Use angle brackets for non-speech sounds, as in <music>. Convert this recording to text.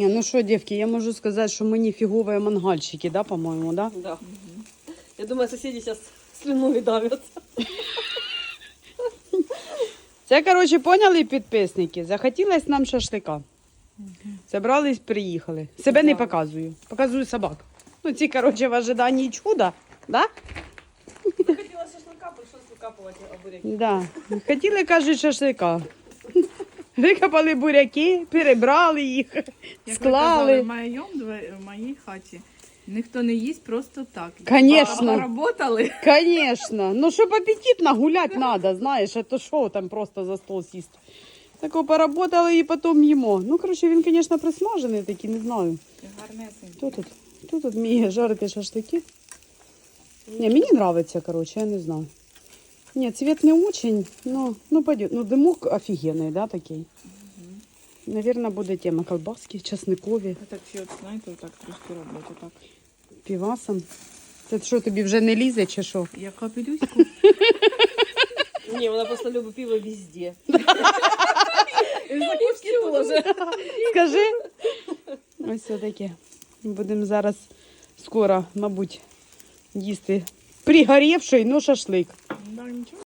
Ні, ну що, дівки, я можу сказати, що ми не фігові мангальщики, да, по-моєму, да? Да. Я думаю, соседи сейчас слюной давят. Це, коротше, поняли підписники? Захотілось нам шашлика. Забрались, приїхали. Себе не Да. показую. Показую собак. Ну, ці, коротше, в ожиданні чуда, да? Хотела шашлыка, пришлось выкапывать огурец. Да. Хотіли, кажуть, шашлика. Викопали буряки, перебрали їх, Як ви казали, склали. в моїй хаті ніхто не їсть просто так. Конечно. Поработали. Конечно. Ну, щоб апетитно гулять надо, знаєш, а то що там просто за стол сісти. Так поработали і потім їмо. Ну, коротше, він, звісно, присмажений такий, не знаю. Гарнесенько. Хто тут? Хто тут вміє жарити шашлики? Ні, мені подобається, коротше, я не знаю. Ні, цвет не очень, ну, ну пойдет. Ну, димок офігенний, да, такий. Наверное, буде тема колбаски, часникові, Я так ще, от, знаєте, отак трошки роблять, отак. півасом. Це що, тобі вже не лізе чи що? Я капелюську. <laughs> Не, она просто любит пиво везде. <laughs> Скажи. Ось таке. Будемо зараз скоро, мабуть, їсти пригорівший, ну шашлик.